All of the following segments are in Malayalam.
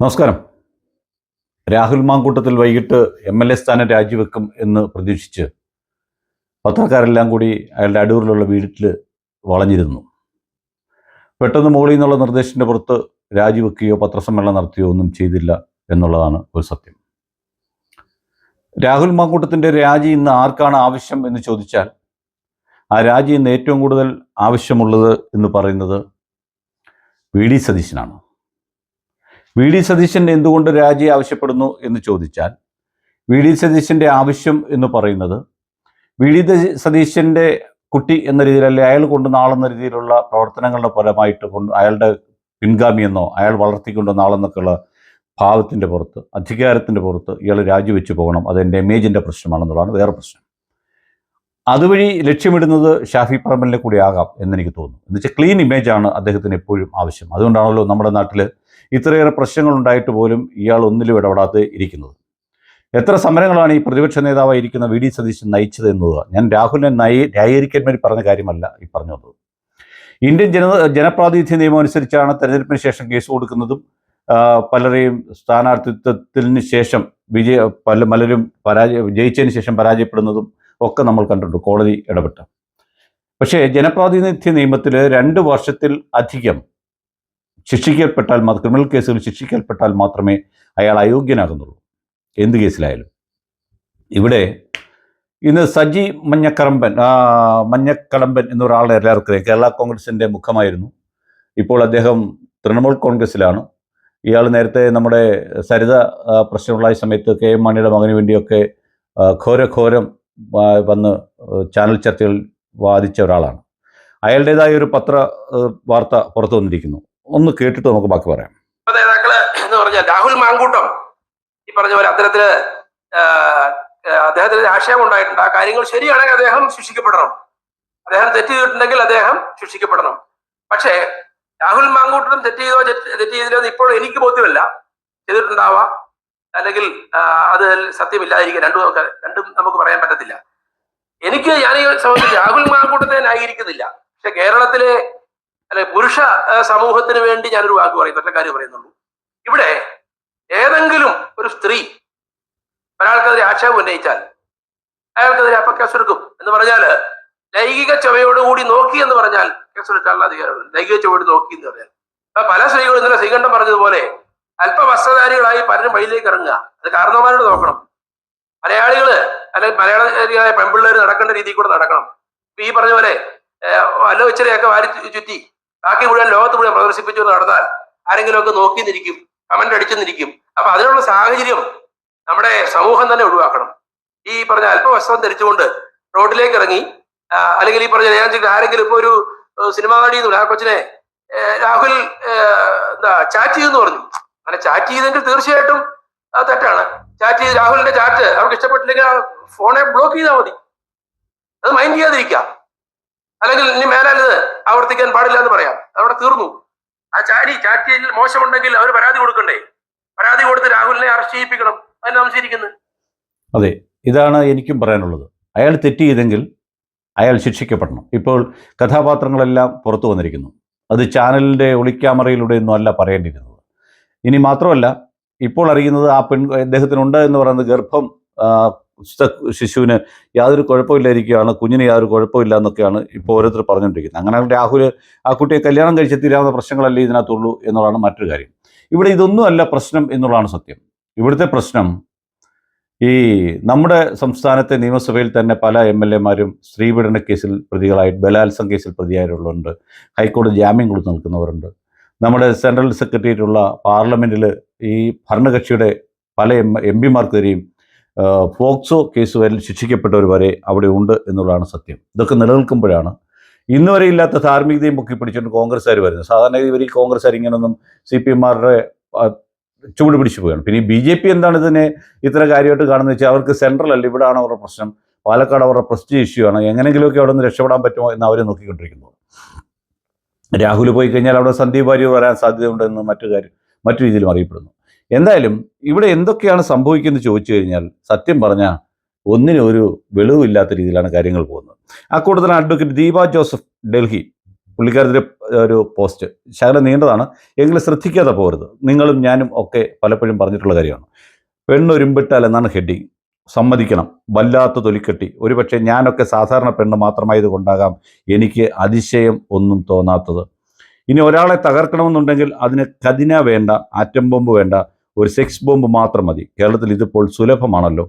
നമസ്കാരം. രാഹുൽ മാങ്കൂട്ടത്തിൽ വൈകിട്ട് എം എൽ എ സ്ഥാനം രാജിവെക്കും എന്ന് പ്രതീക്ഷിച്ച് പത്രക്കാരെല്ലാം കൂടി അയാളുടെ അടൂരിലുള്ള വീട്ടിൽ വളഞ്ഞിരുന്നു. പെട്ടെന്ന് മുകളിൽ നിന്നുള്ള നിർദ്ദേശത്തിന്റെ പുറത്ത് രാജിവെക്കുകയോ പത്രസമ്മേളനം നടത്തുകയോ ഒന്നും ചെയ്തില്ല എന്നുള്ളതാണ് ഒരു സത്യം. രാഹുൽ മാങ്കൂട്ടത്തിന്റെ രാജി ഇന്ന് ആർക്കാണ് ആവശ്യം എന്ന് ചോദിച്ചാൽ ആ രാജി ഇന്ന് ഏറ്റവും കൂടുതൽ ആവശ്യമുള്ളത് എന്ന് പറയുന്നത് വി ഡി സതീശനാണ്. വി ഡി സതീശൻ എന്തുകൊണ്ട് രാജി ആവശ്യപ്പെടുന്നു എന്ന് ചോദിച്ചാൽ വി ഡി സതീശന്റെ ആവശ്യം എന്ന് പറയുന്നത് വി ഡി സതീശന്റെ കുട്ടി എന്ന രീതിയിൽ അല്ലെ അയാൾ കൊണ്ട് നാളെന്ന രീതിയിലുള്ള പ്രവർത്തനങ്ങളുടെ ഫലമായിട്ട് കൊണ്ട് അയാളുടെ പിൻഗാമിയെന്നോ അയാൾ വളർത്തിക്കൊണ്ടുവന്ന ആളെന്നൊക്കെയുള്ള ഭാവത്തിന്റെ പുറത്ത് അധികാരത്തിന്റെ പുറത്ത് ഇയാൾ രാജിവെച്ച് പോകണം. അതെന്റെ ഇമേജിന്റെ പ്രശ്നമാണെന്നുള്ളതാണ് വേറെ പ്രശ്നം. അതുവഴി ലക്ഷ്യമിടുന്നത് ഷാഫി പറമ്പലിനെ കൂടി ആകാം എന്നെനിക്ക് തോന്നുന്നു. എന്ന് വെച്ചാൽ ക്ലീൻ ഇമേജാണ് അദ്ദേഹത്തിന് എപ്പോഴും ആവശ്യം. അതുകൊണ്ടാണല്ലോ നമ്മുടെ നാട്ടിൽ ഇത്രയേറെ പ്രശ്നങ്ങൾ ഉണ്ടായിട്ട് പോലും ഇയാൾ ഒന്നിലും ഇടപെടാതെ ഇരിക്കുന്നത്. എത്ര സമരങ്ങളാണ് ഈ പ്രതിപക്ഷ നേതാവായിരിക്കുന്ന വി ഡി സതീശൻ നയിച്ചത് എന്നതാണ് ഞാൻ രാഹുലിനെ നയി ന്യായീകരിക്കാൻ വേണ്ടി പറഞ്ഞ കാര്യമല്ല ഈ പറഞ്ഞു വന്നത് ഇന്ത്യൻ ജന ജനപ്രാതിനിധ്യ നിയമം അനുസരിച്ചാണ് തെരഞ്ഞെടുപ്പിന് ശേഷം കേസ് കൊടുക്കുന്നതും പലരെയും സ്ഥാനാർത്ഥിത്വത്തിന് ശേഷം വിജയ പല പലരും പരാജയ ജയിച്ചതിന് ശേഷം പരാജയപ്പെടുന്നതും ഒക്കെ നമ്മൾ കണ്ടിട്ടുണ്ട്. കോടതി ഇടപെട്ട. പക്ഷേ ജനപ്രാതിനിധ്യ നിയമത്തിൽ രണ്ട് വർഷത്തിൽ അധികം ശിക്ഷിക്കപ്പെട്ടാൽ മാത്രം ക്രിമിനൽ കേസുകൾ ശിക്ഷിക്കപ്പെട്ടാൽ മാത്രമേ അയാൾ അയോഗ്യനാകുന്നുള്ളൂ. എന്ത് കേസിലായാലും. ഇവിടെ ഇന്ന് സജി മഞ്ഞക്കറമ്പൻ മഞ്ഞക്കടമ്പൻ എന്നൊരാളെ എല്ലാവർക്കും അറിയാം. കേരള കോൺഗ്രസിന്റെ മുഖമായിരുന്നു. ഇപ്പോൾ അദ്ദേഹം തൃണമൂൽ കോൺഗ്രസ്സിലാണ് ഇയാൾ നേരത്തെ നമ്മുടെ സരിത പ്രശ്നമുള്ള സമയത്ത് കെ എം മാണിയുടെ മകന് വേണ്ടിയൊക്കെ ഘോരഘോരം വന്ന് ചാനൽ ചർച്ചകൾ വാദിച്ച ഒരാളാണ്. അയാളുടേതായ ഒരു പത്ര വാർത്ത പുറത്തു വന്നിരിക്കുന്നു. ഒന്ന് കേട്ടിട്ട് നമുക്ക് ബാക്കി പറയാം. നേതാക്കൾ എന്ന് പറഞ്ഞാൽ രാഹുൽ മാങ്കൂട്ടം ഈ പറഞ്ഞ പോലെ അത്തരത്തിൽ അദ്ദേഹത്തിന് ആശയം ഉണ്ടായിട്ടുണ്ട്. ആ കാര്യങ്ങൾ ശരിയാണെങ്കിൽ അദ്ദേഹം ശിക്ഷിക്കപ്പെടണം. അദ്ദേഹം തെറ്റ് ചെയ്തിട്ടുണ്ടെങ്കിൽ അദ്ദേഹം ശിക്ഷിക്കപ്പെടണം. പക്ഷേ രാഹുൽ മാങ്കൂട്ടം തെറ്റ് ചെയ്തോ തെറ്റ് ചെയ്തില്ലോ എന്ന് ഇപ്പോൾ എനിക്ക് ബോധ്യമല്ല. ചെയ്തിട്ടുണ്ടാവാം. അല്ലെങ്കിൽ അത് സത്യമില്ലാതിരിക്കുക രണ്ടും നമുക്ക് രണ്ടും നമുക്ക് പറയാൻ പറ്റത്തില്ല. എനിക്ക് ഞാൻ ഈ സംബന്ധിച്ച് രാഹുൽ മാങ്കൂട്ടത്തെ ന്യായീകരിക്കുന്നില്ല. പക്ഷെ കേരളത്തിലെ അല്ലെ പുരുഷ സമൂഹത്തിന് വേണ്ടി ഞാനൊരു വാക്ക് പറയുന്നു കാര്യം പറയുന്നുള്ളൂ. ഇവിടെ ഏതെങ്കിലും ഒരു സ്ത്രീ ഒരാൾക്കെതിരെ ആക്ഷേപം ഉന്നയിച്ചാൽ അയാൾക്കെതിരെ അപ്പൊ കേസെടുക്കും എന്ന് പറഞ്ഞാൽ ലൈംഗിക ചുവയോടുകൂടി നോക്കി എന്ന് പറഞ്ഞാൽ കേസെടുക്കാനുള്ള അധികാരമുണ്ട്. ലൈംഗിക ചുവയോട് നോക്കി എന്ന് പറഞ്ഞാൽ. അപ്പൊ പല സ്ത്രീകളും ഇന്നലെ ശ്രീകണ്ഠം പറഞ്ഞതുപോലെ അല്പ വസ്ത്രധാരികളായി പലരും വഴിയിലേക്ക് ഇറങ്ങുക. അത് കാരണവന്മാരോട് നോക്കണം. മലയാളികൾ അല്ലെങ്കിൽ മലയാളികളായ പെൺപിള്ളേർ നടക്കേണ്ട രീതിയിൽ കൂടെ നടക്കണം. ഈ പറഞ്ഞ പോലെ ഇച്ചിരിയൊക്കെ വാരി ചുറ്റി ബാക്കി മുഴുവൻ ലോകത്ത് മുഴുവൻ പ്രദർശിപ്പിച്ചു നടന്നാൽ ആരെങ്കിലും ഒക്കെ നോക്കി നിൽക്കും കമന്റ് അടിച്ചു നിൽക്കും അപ്പൊ അതിനുള്ള സാഹചര്യം നമ്മുടെ സമൂഹം തന്നെ ഒഴിവാക്കണം. ഈ പറഞ്ഞ അല്പവസ്ത്രം ധരിച്ചുകൊണ്ട് റോഡിലേക്ക് ഇറങ്ങി അല്ലെങ്കിൽ ഈ പറഞ്ഞ ഞാൻ ആരെങ്കിലും ഇപ്പൊ ഒരു സിനിമാ നടി ആ കൊച്ചിനെ രാഹുൽ എന്താ ചാറ്റ് ചെയ്തെന്ന് പറഞ്ഞു. അങ്ങനെ ചാറ്റ് ചെയ്തെങ്കിൽ തീർച്ചയായിട്ടും അത് തെറ്റാണ്. ചാറ്റ് ചെയ്ത് രാഹുലിന്റെ ചാറ്റ് അവർക്ക് ഇഷ്ടപ്പെട്ടില്ലെങ്കിൽ ഫോണെ ബ്ലോക്ക് ചെയ്താൽ മതി. അത് മൈൻഡ് ചെയ്യാതിരിക്കുക. അല്ലെങ്കിൽ ഇനി മേലാലിത് ആവർത്തിക്കാൻ പാടില്ല എന്ന് പറയാം. അവിടെ തീർന്നു. ആ ചാരി ചാറ്റ് ചെയ്തതിൽ മോശമുണ്ടെങ്കിൽ അവർ പരാതി കൊടുക്കണ്ടേ? പരാതി കൊടുത്ത് രാഹുലിനെ അറസ്റ്റ് ചെയ്യിപ്പിക്കണം. അതിന് സംശയിക്കുന്നത് അതെ ഇതാണ് എനിക്കും പറയാനുള്ളത്. അയാൾ തെറ്റ് ചെയ്തെങ്കിൽ അയാൾ ശിക്ഷിക്കപ്പെടണം. ഇപ്പോൾ കഥാപാത്രങ്ങളെല്ലാം പുറത്തു വന്നിരിക്കുന്നു. അത് ചാനലിന്റെ ഒളിക്യാമറയിലൂടെയൊന്നും അല്ല പറയേണ്ടിയിരുന്നത്. ഇനി മാത്രമല്ല ഇപ്പോൾ അറിയുന്നത് ആ പെൺ അദ്ദേഹത്തിനുണ്ട് എന്ന് പറയുന്നത് ഗർഭം ശിശുവിന് യാതൊരു കുഴപ്പമില്ലായിരിക്കുകയാണ് കുഞ്ഞിന് യാതൊരു കുഴപ്പമില്ല എന്നൊക്കെയാണ് ഇപ്പോൾ ഓരോരുത്തർ പറഞ്ഞുകൊണ്ടിരിക്കുന്നത്. അങ്ങനെ രാഹുൽ ആ കുട്ടിയെ കല്യാണം കഴിച്ച് തീരാവുന്ന പ്രശ്നങ്ങളല്ലേ ഇതിനകത്തുള്ളൂ എന്നുള്ളതാണ് മറ്റൊരു കാര്യം. ഇവിടെ ഇതൊന്നുമല്ല പ്രശ്നം എന്നുള്ളതാണ് സത്യം. ഇവിടുത്തെ പ്രശ്നം ഈ നമ്മുടെ സംസ്ഥാനത്തെ നിയമസഭയിൽ തന്നെ പല എം എൽ എമാരും സ്ത്രീപീഡന കേസിൽ പ്രതികളായി ബലാത്സംഗ കേസിൽ പ്രതിയായിട്ടുള്ളവരുണ്ട്. ഹൈക്കോടതി ജാമ്യം കൊടുത്ത് നിൽക്കുന്നവരുണ്ട്. നമ്മുടെ സെൻട്രൽ സെക്രട്ടേറിയറ്റുള്ള പാർലമെന്റിൽ ഈ ഭരണകക്ഷിയുടെ പല എം എം പിമാർക്കെതിരെയും ആ, ഫോക്സോ കേസ് വരിൽ ശിക്ഷിക്കപ്പെട്ടവർ വരെ അവിടെ ഉണ്ട് എന്നുള്ളതാണ് സത്യം. ഇതൊക്കെ നിലനിൽക്കുമ്പോഴാണ്. ഇന്ന് വരെ ഇല്ലാത്ത ധാർമ്മികതയും പൊക്കി പിടിച്ചുകൊണ്ട് കോൺഗ്രസ്സുകാർ വരുന്നത്. സാധാരണ ഇവർ ഈ കോൺഗ്രസ്സുകാർ ഇങ്ങനൊന്നും സി പി എമ്മാരുടെ ചൂട് പിടിച്ചു പോവുകയാണ്. പിന്നെ ബി ജെ പി എന്താണ് ഇതിനെ ഇത്ര കാര്യമായിട്ട് കാണുന്നത് വെച്ചാൽ അവർക്ക് സെൻട്രൽ അല്ല. ഇവിടെയാണ് അവരുടെ പ്രശ്നം. പാലക്കാട് അവരുടെ പ്രസ്റ്റീജ് ഇഷ്യൂ ആണ്. എങ്ങനെയെങ്കിലുമൊക്കെ അവിടെ നിന്ന് രക്ഷപ്പെടാൻ പറ്റുമോ എന്ന് അവർ നോക്കിക്കൊണ്ടിരിക്കുന്നു രാഹുൽ പോയി കഴിഞ്ഞാൽ അവിടെ സന്ദീപ് വാര്യർ വരാൻ സാധ്യതയുണ്ടെന്ന് മറ്റു കാര്യം മറ്റു രീതിയിലും അറിയപ്പെടുന്നു. എന്തായാലും ഇവിടെ എന്തൊക്കെയാണ് സംഭവിക്കുന്നത് ചോദിച്ചു കഴിഞ്ഞാൽ സത്യം പറഞ്ഞാൽ ഒന്നിനും ഒരു വെളിവില്ലാത്ത രീതിയിലാണ് കാര്യങ്ങൾ പോകുന്നത്. അക്കൂട്ടത്തിൽ അഡ്വക്കേറ്റ് ദീപ ജോസഫ് ഡൽഹി പുള്ളിക്കാരത്തിന്റെ ഒരു പോസ്റ്റ് ശകലം നീണ്ടതാണ്. എങ്കിലും ശ്രദ്ധിക്കാതെ പോകരുത്. നിങ്ങളും ഞാനും ഒക്കെ പലപ്പോഴും പറഞ്ഞിട്ടുള്ള കാര്യമാണ്. പെണ്ണൊരുമ്പിട്ടാൽ എന്നാണ് ഹെഡിങ് സമ്മതിക്കണം. വല്ലാത്ത തൊലിക്കെട്ടി. ഒരുപക്ഷെ ഞാനൊക്കെ സാധാരണ പെണ്ണ് മാത്രമായത് കൊണ്ടാകാം എനിക്ക് അതിശയം ഒന്നും തോന്നാത്തത്. ഇനി ഒരാളെ തകർക്കണമെന്നുണ്ടെങ്കിൽ അതിന് കതിന വേണ്ട ആറ്റം ബോംബ് വേണ്ട ഒരു സെക്സ് ബോംബ് മാത്രം മതി. കേരളത്തിൽ ഇതിപ്പോൾ സുലഭമാണല്ലോ.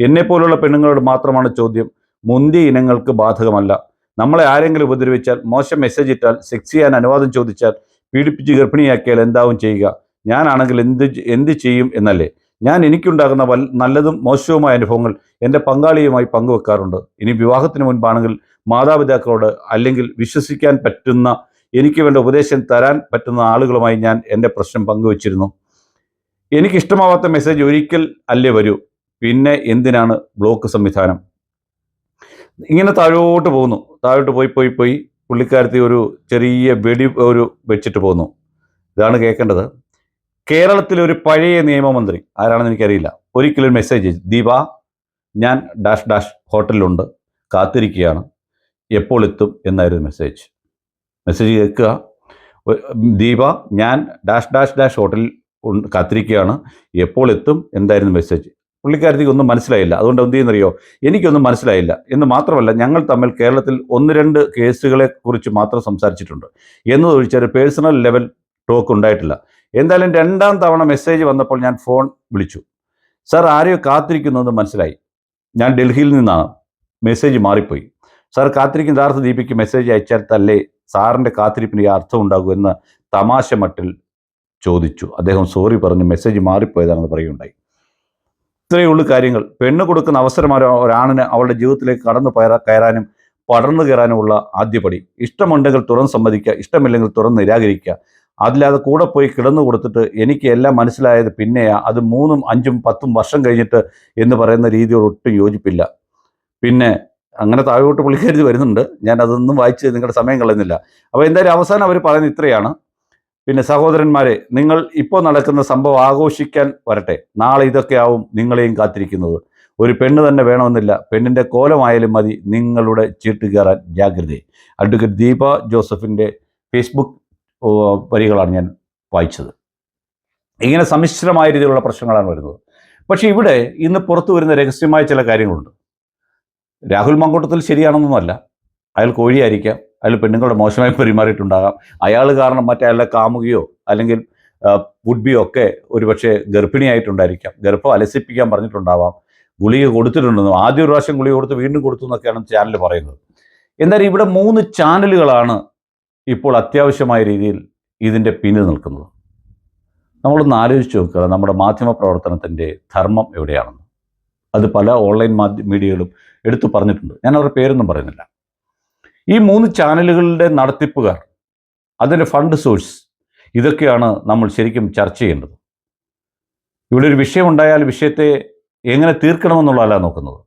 എന്നെപ്പോലുള്ള പെണ്ണുങ്ങളോട് മാത്രമാണ് ചോദ്യം. മുന്തിയ ഇനങ്ങൾക്ക് ബാധകമല്ല. നമ്മളെ ആരെങ്കിലും ഉപദ്രവിച്ചാൽ മോശം മെസ്സേജ് ഇട്ടാൽ സെക്സ് ചെയ്യാൻ അനുവാദം ചോദിച്ചാൽ പീഡിപ്പിച്ച് ഗർഭിണിയാക്കിയാൽ എന്താവും ചെയ്യുക? ഞാനാണെങ്കിൽ എന്ത് എന്ത് ചെയ്യും എന്നല്ലേ? ഞാൻ എനിക്കുണ്ടാകുന്ന വൽ നല്ലതും മോശവുമായ അനുഭവങ്ങൾ എന്റെ പങ്കാളിയുമായി പങ്കുവെക്കാറുണ്ട്. ഇനി വിവാഹത്തിന് മുൻപാണെങ്കിൽ മാതാപിതാക്കളോട് അല്ലെങ്കിൽ വിശ്വസിക്കാൻ പറ്റുന്ന എനിക്ക് വേണ്ട ഉപദേശം തരാൻ പറ്റുന്ന ആളുകളുമായി ഞാൻ എന്റെ പ്രശ്നം പങ്കുവച്ചിരുന്നു. എനിക്കിഷ്ടമാവാത്ത മെസ്സേജ് ഒരിക്കൽ അല്ലേ വരൂ? പിന്നെ എന്തിനാണ് ബ്ലോക്ക് സംവിധാനം? ഇങ്ങനെ താഴോട്ട് പോകുന്നു. താഴോട്ട് പോയി പോയി പോയി പുള്ളിക്കാരത്തി ഒരു ചെറിയ വെടി ഒരു വെച്ചിട്ട് പോകുന്നു ഇതാണ് കേൾക്കേണ്ടത്. കേരളത്തിലെ ഒരു പഴയ നിയമമന്ത്രി ആരാണെന്ന് എനിക്കറിയില്ല. ഒരിക്കലും മെസ്സേജ് ദീപ ഞാൻ ഡാഷ് ഡാഷ് ഹോട്ടലിലുണ്ട് കാത്തിരിക്കുകയാണ് എപ്പോൾ എത്തും എന്നായിരുന്നു മെസ്സേജ് മെസ്സേജ് കേൾക്കുക. ദീപ ഞാൻ ഡാഷ് ഡാഷ് ഡാഷ് ഹോട്ടലിൽ കാത്തിരിക്കുകയാണ്. എപ്പോൾ എത്തും? എന്തായിരുന്നു മെസ്സേജ് പുള്ളിക്കാരത്തേക്ക് ഒന്നും മനസ്സിലായില്ല. അതുകൊണ്ട് എന്ത് ചെയ്യുന്നറിയോ? എനിക്കൊന്നും മനസ്സിലായില്ല. എന്ന് മാത്രമല്ല ഞങ്ങൾ തമ്മിൽ കേരളത്തിൽ ഒന്ന് രണ്ട് കേസുകളെ കുറിച്ച് മാത്രം സംസാരിച്ചിട്ടുണ്ട്. എന്നതൊഴിച്ച് ഒരു പേഴ്സണൽ ലെവൽ ടോക്ക് ഉണ്ടായിട്ടില്ല. എന്തായാലും രണ്ടാം തവണ മെസ്സേജ് വന്നപ്പോൾ ഞാൻ ഫോൺ വിളിച്ചു. സാർ ആരെയോ കാത്തിരിക്കുന്നതെന്ന് മനസ്സിലായി. ഞാൻ ഡൽഹിയിൽ നിന്നാണ്. മെസ്സേജ് മാറിപ്പോയി. സാർ കാത്തിരിക്കുന്ന യഥാർത്ഥ ദീപിക്ക് മെസ്സേജ് അയച്ചാൽ തല്ലേ? സാറിന്റെ കാത്തിരിപ്പിന് അർത്ഥം ഉണ്ടാകൂ എന്ന് തമാശ മട്ടിൽ ചോദിച്ചു. അദ്ദേഹം സോറി പറഞ്ഞ് മെസ്സേജ് മാറിപ്പോയതാണെന്ന് പറയുകയുണ്ടായി. ഇത്രയേ ഉള്ളൂ കാര്യങ്ങൾ. പെണ്ണ് കൊടുക്കുന്ന അവസരമാരോ ഒരാണിന് അവളുടെ ജീവിതത്തിലേക്ക് കടന്നു കയറാനും പടർന്നു കയറാനുമുള്ള ആദ്യപടി. ഇഷ്ടമുണ്ടെങ്കിൽ തുറന്ന് സമ്മതിക്കുക. ഇഷ്ടമില്ലെങ്കിൽ തുറന്ന് നിരാകരിക്കുക. അതില്ലാതെ കൂടെ പോയി കിടന്നു കൊടുത്തിട്ട് എനിക്ക് എല്ലാം മനസ്സിലായത് പിന്നെയാ. അത് മൂന്നും അഞ്ചും പത്തും വർഷം കഴിഞ്ഞിട്ട് എന്ന് പറയുന്ന രീതിയോട് ഒട്ടും യോജിപ്പില്ല. പിന്നെ അങ്ങനെ താഴോട്ട് പുള്ളിക്കരുത് വരുന്നുണ്ട്. ഞാൻ അതൊന്നും വായിച്ച് നിങ്ങളുടെ സമയം കളയുന്നില്ല. അപ്പോൾ എന്തായാലും അവസാനം അവർ പറയുന്നത് ഇത്രയാണ്. പിന്നെ സഹോദരന്മാരെ നിങ്ങൾ ഇപ്പോൾ നടക്കുന്ന സംഭവം ആഘോഷിക്കാൻ വരട്ടെ. നാളെ ഇതൊക്കെ ആവും നിങ്ങളെയും കാത്തിരിക്കുന്നത്. ഒരു പെണ്ണ് തന്നെ വേണമെന്നില്ല. പെണ്ണിന്റെ കോലമായാലും മതി. നിങ്ങളുടെ ചീട്ട് കയറാൻ ജാഗ്രത. അഡ്വക്കേറ്റ് ദീപ ജോസഫിന്റെ ഫേസ്ബുക്ക് വരികളാണ് ഞാൻ വായിച്ചത്. ഇങ്ങനെ സമ്മിശ്രമായ രീതിയിലുള്ള പ്രശ്നങ്ങളാണ് വരുന്നത്. പക്ഷേ ഇവിടെ ഇന്ന് പുറത്തു വരുന്ന രഹസ്യമായ ചില കാര്യങ്ങളുണ്ട്. രാഹുൽ മങ്കോട്ടത്തിൽ ശരിയാണെന്നൊന്നുമല്ല. അയാൾ കോഴിയായിരിക്കാം. അയാൾ പെണ്ണുങ്ങളുടെ മോശമായി പെരുമാറിയിട്ടുണ്ടാകാം. അയാൾ കാരണം മറ്റേ അയാളുടെ കാമുകയോ അല്ലെങ്കിൽ വുഡ്ബിയോ ഒക്കെ ഒരുപക്ഷെ ഗർഭിണിയായിട്ടുണ്ടായിരിക്കാം. ഗർഭം അലസിപ്പിക്കാൻ പറഞ്ഞിട്ടുണ്ടാവാം. ഗുളിക കൊടുത്തിട്ടുണ്ടെന്നും ആദ്യ ഒരു പ്രാവശ്യം ഗുളിക കൊടുത്ത് വീണ്ടും കൊടുത്തു എന്നൊക്കെയാണ് ചാനൽ പറയുന്നത്. എന്തായാലും ഇവിടെ മൂന്ന് ചാനലുകളാണ് ഇപ്പോൾ അത്യാവശ്യമായ രീതിയിൽ ഇതിന്റെ പിന്നിൽ നിൽക്കുന്നത്. നമ്മളൊന്ന് ആലോചിച്ച് നോക്കുക നമ്മുടെ മാധ്യമ പ്രവർത്തനത്തിന്റെ ധർമ്മം എവിടെയാണെന്ന്. അത് പല ഓൺലൈൻ മാധ്യ മീഡിയകളും എടുത്തു പറഞ്ഞിട്ടുണ്ട്. ഞാൻ അവരുടെ പേരൊന്നും പറയുന്നില്ല. ഈ മൂന്ന് ചാനലുകളുടെ നടത്തിപ്പുകാർ അതിന്റെ ഫണ്ട് സോഴ്സ് ഇതൊക്കെയാണ് നമ്മൾ ശരിക്കും ചർച്ച ചെയ്യേണ്ടത്. ഇവിടെ ഒരു വിഷയമുണ്ടായാൽ വിഷയത്തെ എങ്ങനെ തീർക്കണമെന്നുള്ളതല്ല നോക്കുന്നത്.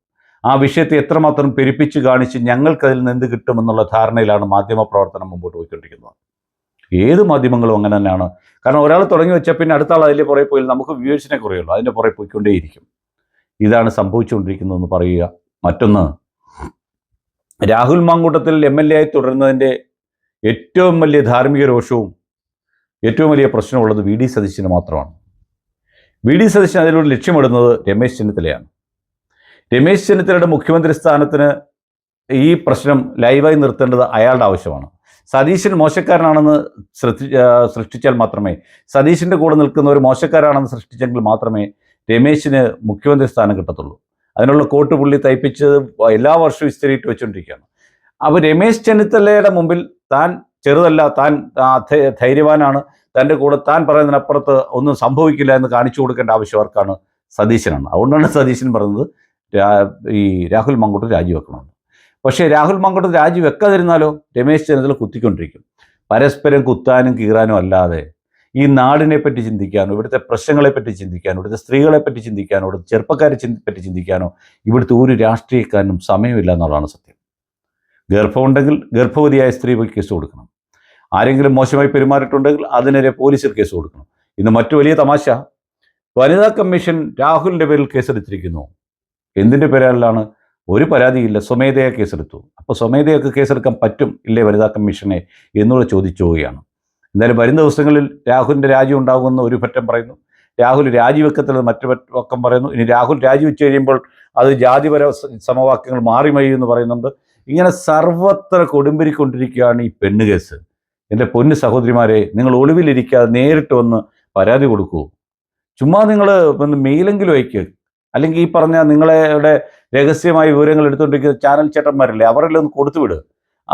ആ വിഷയത്തെ എത്രമാത്രം പെരുപ്പിച്ച് കാണിച്ച് ഞങ്ങൾക്കതിൽ നിന്ന് എന്ത് കിട്ടുമെന്നുള്ള ധാരണയിലാണ് മാധ്യമ പ്രവർത്തനം മുമ്പോട്ട് പോയിക്കൊണ്ടിരിക്കുന്നത്. ഏത് മാധ്യമങ്ങളും അങ്ങനെ തന്നെയാണ്. കാരണം ഒരാൾ തുടങ്ങി വെച്ചാൽ പിന്നെ അടുത്ത ആൾ അതിന്റെ പുറകെ പോയി നമുക്ക് വ്യൂവേഴ്സിനെ കുറയുള്ളൂ അതിന്റെ പുറകെ പോയിക്കൊണ്ടേയിരിക്കും. ഇതാണ് സംഭവിച്ചുകൊണ്ടിരിക്കുന്നതെന്ന് പറയുക. മറ്റൊന്ന് Rahul Mamkootathil M L A ആയി തുടരുന്നതിന്റെ ഏറ്റവും വലിയ ധാർമ്മിക രോഷവും ഏറ്റവും വലിയ പ്രശ്നമുള്ളത് വി ഡി സതീശന് മാത്രമാണ്. വി ഡി സതീശൻ അതിലൂടെ ലക്ഷ്യമിടുന്നത് രമേശ് ചെന്നിത്തലയാണ്. രമേശ് ചെന്നിത്തലയുടെ മുഖ്യമന്ത്രി സ്ഥാനത്തിന് ഈ പ്രശ്നം ലൈവായി നിർത്തേണ്ടത് അയാളുടെ ആവശ്യമാണ്. സതീശൻ മോശക്കാരനാണെന്ന് സൃഷ്ടിച്ചാൽ മാത്രമേ സതീശന്റെ കൂടെ നിൽക്കുന്നവർ മോശക്കാരാണെന്ന് സൃഷ്ടിച്ചെങ്കിൽ മാത്രമേ രമേശിന് മുഖ്യമന്ത്രി സ്ഥാനം കിട്ടത്തുള്ളൂ. അതിനുള്ള കോട്ട് പുള്ളി തയ്പ്പിച്ച് എല്ലാ വർഷവും ഇസ്തിരിയിട്ട് വെച്ചുകൊണ്ടിരിക്കുകയാണ് അപ്പോൾ രമേശ് ചെന്നിത്തലയുടെ മുമ്പിൽ താൻ ചെറുതല്ല താൻ ധൈര്യവാനാണ്. തന്റെ കൂടെ താൻ പറയുന്നതിനപ്പുറത്ത് ഒന്നും സംഭവിക്കില്ല എന്ന് കാണിച്ചു കൊടുക്കേണ്ട ആവശ്യം അവർക്കാണ് സതീശനാണ്. അതുകൊണ്ടാണ് സതീശൻ പറയുന്നത് ഈ രാഹുൽ മങ്കുട്ട് രാജിവെക്കണമെന്ന്. പക്ഷേ രാഹുൽ മങ്കുട്ട് രാജിവെക്കാതിരുന്നാലോ രമേശ് ചെന്നിത്തല കുത്തിക്കൊണ്ടിരിക്കും. പരസ്പരം കുത്താനും കീറാനും അല്ലാതെ ഈ നാടിനെ പറ്റി ചിന്തിക്കാനോ ഇവിടുത്തെ പ്രശ്നങ്ങളെ പറ്റി ചിന്തിക്കാനോ ഇവിടുത്തെ സ്ത്രീകളെ പറ്റി ചിന്തിക്കാനോ ഇവിടുത്തെ ചെറുപ്പക്കാരെ പറ്റി ചിന്തിക്കാനോ ഇവിടുത്തെ ഒരു രാഷ്ട്രീയക്കാരനും സമയമില്ല എന്നുള്ളതാണ് സത്യം. ഗർഭമുണ്ടെങ്കിൽ ഗർഭവതിയായ സ്ത്രീ കേസ് കൊടുക്കണം. ആരെങ്കിലും മോശമായി പെരുമാറിയിട്ടുണ്ടെങ്കിൽ അതിനെതിരെ പോലീസിൽ കേസ് കൊടുക്കണം. ഇന്ന് മറ്റു വലിയ തമാശ. വനിതാ കമ്മീഷൻ രാഹുലിന്റെ പേരിൽ കേസെടുത്തിരിക്കുന്നു. എന്തിന്റെ പേരിലാണ്? ഒരു പരാതിയില്ല. സ്വമേധയാ കേസെടുത്തു. അപ്പോൾ സ്വമേധയൊക്കെ കേസെടുക്കാൻ പറ്റും ഇല്ലേ വനിതാ കമ്മീഷനെ എന്നുള്ള ചോദിച്ചു പോവുകയാണ് എന്തായാലും വരുന്ന ദിവസങ്ങളിൽ രാഹുലിന്റെ രാജി ഉണ്ടാകുമെന്ന് ഒരു പറ്റം പറയുന്നു. രാഹുൽ രാജിവെക്കത്തിൽ മറ്റു പക്കം പറയുന്നു. ഇനി രാഹുൽ രാജിവെച്ച് കഴിയുമ്പോൾ അത് ജാതിപര സമവാക്യങ്ങൾ മാറി മഴി എന്ന് പറയുന്നുണ്ട്. ഇങ്ങനെ സർവത്ര കൊടുമ്പിരിക്കൊണ്ടിരിക്കുകയാണ് ഈ പെണ്ണ് കേസ്. എന്റെ പൊന്നു സഹോദരിമാരെ നിങ്ങൾ ഒളിവിലിരിക്കാതെ നേരിട്ട് വന്ന് പരാതി കൊടുക്കൂ. ചുമ്മാ നിങ്ങൾ ഒന്ന് മെയിലെങ്കിലും അയക്കുക അല്ലെങ്കിൽ ഈ പറഞ്ഞ നിങ്ങളുടെ രഹസ്യമായ വിവരങ്ങൾ എടുത്തുകൊണ്ടിരിക്കുന്ന ചാനൽ ചേട്ടന്മാരില്ലേ ഒന്ന് കൊടുത്തു വിടുക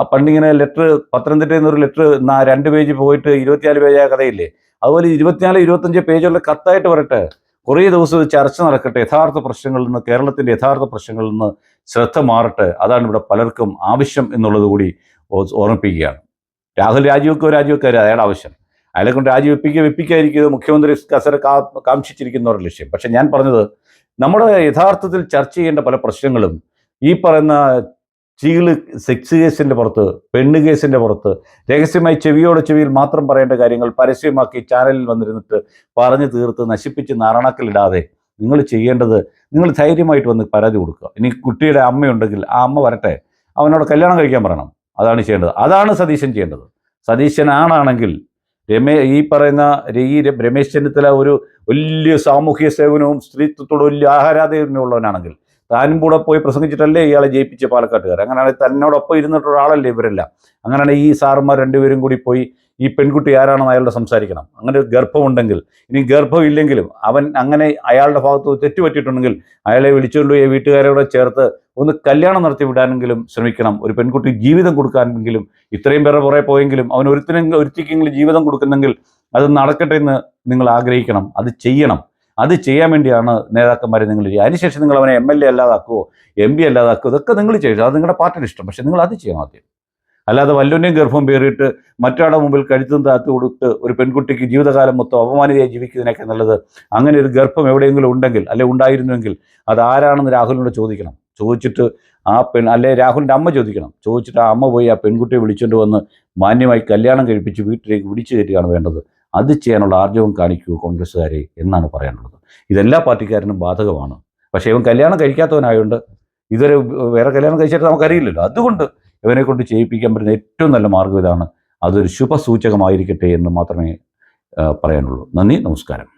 പണ്ടിങ്ങനെ ലെറ്റർ പത്തനംതിട്ടയിൽ നിന്ന് ഒരു ലെറ്റർ രണ്ട് പേജ് പോയിട്ട് ഇരുപത്തിനാല് പേജായ കഥയില്ലേ? അതുപോലെ ഇരുപത്തിനാല് ഇരുപത്തഞ്ച് പേജുള്ള കത്തായിട്ട് വരട്ടെ കുറേ ദിവസം ചർച്ച നടക്കട്ടെ. യഥാർത്ഥ പ്രശ്നങ്ങളിൽ നിന്ന് കേരളത്തിന്റെ യഥാർത്ഥ പ്രശ്നങ്ങളിൽ നിന്ന് ശ്രദ്ധ മാറട്ടെ. അതാണ് ഇവിടെ പലർക്കും ആവശ്യം എന്നുള്ളത് കൂടി ഓർമ്മിപ്പിക്കുകയാണ്. രാഹുൽ രാജിവെക്കോ രാജിവെക്കോ അയാളുടെ ആവശ്യം. അയാളെ കൊണ്ട് രാജിവെപ്പിക്കുക വെപ്പിക്കാതിരിക്കുക മുഖ്യമന്ത്രി കസര കാംക്ഷിച്ചിരിക്കുന്നവരുടെ ലക്ഷ്യം. പക്ഷെ ഞാൻ പറഞ്ഞത് നമ്മുടെ യഥാർത്ഥത്തിൽ ചർച്ച ചെയ്യേണ്ട പല പ്രശ്നങ്ങളും ഈ പറയുന്ന ചീൾ സെക്സ് കേസിന്റെ പുറത്ത് പെണ്ണ് കേസിന്റെ പുറത്ത് രഹസ്യമായി ചെവിയോട് ചെവിയിൽ മാത്രം പറയേണ്ട കാര്യങ്ങൾ പരസ്യമാക്കി ചാനലിൽ വന്നിരുന്നിട്ട് പറഞ്ഞു തീർത്ത് നശിപ്പിച്ച് നാരണക്കലിടാതെ നിങ്ങൾ ചെയ്യേണ്ടത് നിങ്ങൾ ധൈര്യമായിട്ട് വന്ന് പരാതി കൊടുക്കുക. ഇനി കുട്ടിയുടെ അമ്മയുണ്ടെങ്കിൽ ആ അമ്മ വരട്ടെ അവനോട് കല്യാണം കഴിക്കാൻ പറയണം. അതാണ് ചെയ്യേണ്ടത്. അതാണ് സതീശൻ ചെയ്യേണ്ടത്. സതീശൻ ആണാണെങ്കിൽ രമേ ഈ പറയുന്ന ഈ രമേശ് ചെന്നിത്തല ഒരു വലിയ സാമൂഹ്യ സേവനവും സ്ത്രീത്വത്തോട് വലിയ ആഹാരാധീനമുള്ളവനാണെങ്കിൽ താനും കൂടെ പോയി പ്രസംഗിച്ചിട്ടല്ലേ ഇയാളെ ജയിപ്പിച്ച പാലക്കാട്ടുകാർ. അങ്ങനെയാണെങ്കിൽ തന്നോടൊപ്പം ഇരുന്നിട്ട് ഒരാളല്ലേ ഇവരെല്ലാം. അങ്ങനെയാണെങ്കിൽ ഈ സാറുമാർ രണ്ടുപേരും കൂടി പോയി ഈ പെൺകുട്ടി ആരാണെന്ന് അയാളുടെ സംസാരിക്കണം. അങ്ങനെ ഒരു ഗർഭമുണ്ടെങ്കിൽ ഇനി ഗർഭമില്ലെങ്കിലും അവൻ അങ്ങനെ അയാളുടെ ഭാഗത്ത് തെറ്റുപറ്റിയിട്ടുണ്ടെങ്കിൽ അയാളെ വിളിച്ചുകൊണ്ട് പോയി വീട്ടുകാരോട് ചേർത്ത് ഒന്ന് കല്യാണം നടത്തി വിടാനെങ്കിലും ശ്രമിക്കണം. ഒരു പെൺകുട്ടി ജീവിതം കൊടുക്കാനെങ്കിലും ഇത്രയും പേരെ പുറകെ പോയെങ്കിലും അവൻ ഒരുത്തിനെങ്കിലും ഒരുത്തിക്കെങ്കിലും ജീവിതം കൊടുക്കുന്നെങ്കിൽ അത് നടക്കട്ടെ എന്ന് നിങ്ങൾ ആഗ്രഹിക്കണം. അത് ചെയ്യണം. അത് ചെയ്യാൻ വേണ്ടിയാണ് നേതാക്കന്മാരെ നിങ്ങൾ ചെയ്യുക. അതിനുശേഷം നിങ്ങൾ അവനെ എം എൽ എ അല്ലാതാക്കുമോ എം പി അല്ലാതാക്കുമോ ഇതൊക്കെ നിങ്ങൾ ചെയ്യുക അത് നിങ്ങളുടെ പാർട്ടിയുടെ ഇഷ്ടം. പക്ഷേ നിങ്ങൾ അത് ചെയ്യണം ആദ്യം അല്ലാതെ വല്ലോന്റെയും ഗർഭം പേറിയിട്ട് മറ്റൊരാളുടെ മുമ്പിൽ കഴുത്തും താത്തു കൊടുത്ത് ഒരു പെൺകുട്ടിക്ക് ജീവിതകാലം മൊത്തം അപമാനിതയായി ജീവിക്കുന്നതിനൊക്കെ നല്ലത്. അങ്ങനെ ഒരു ഗർഭം എവിടെയെങ്കിലും ഉണ്ടെങ്കിൽ അല്ലെ ഉണ്ടായിരുന്നുവെങ്കിൽ അത് ആരാണെന്ന് രാഹുലിനോട് ചോദിക്കണം. ചോദിച്ചിട്ട് ആ പെൺ അല്ലെ രാഹുലിന്റെ അമ്മ ചോദിക്കണം. ചോദിച്ചിട്ട് ആ അമ്മ പോയി ആ പെൺകുട്ടിയെ വിളിച്ചുകൊണ്ട് വന്ന് മാന്യമായി കല്യാണം കഴിപ്പിച്ച് വീട്ടിലേക്ക് വിളിച്ചു കയറ്റുകയാണ് വേണ്ടത്. അത് ചെയ്യാനുള്ള ആർജവം കാണിക്കൂ കോൺഗ്രസ്സുകാരെ എന്നാണ് പറയാനുള്ളത്. ഇതെല്ലാ പാർട്ടിക്കാരനും ബാധകമാണ്. പക്ഷേ ഇവൻ കല്യാണം കഴിക്കാത്തവനായതുകൊണ്ട് ഇതുവരെ വേറെ കല്യാണം കഴിച്ചിട്ട് നമുക്കറിയില്ലല്ലോ. അതുകൊണ്ട് ഇവനെ കൊണ്ട് ചെയ്യിപ്പിക്കാൻ പറ്റുന്ന ഏറ്റവും നല്ല മാർഗം ഇതാണ്. അതൊരു ശുഭസൂചകമായിരിക്കട്ടെ എന്ന് മാത്രമേ പറയാനുള്ളൂ. നന്ദി നമസ്കാരം.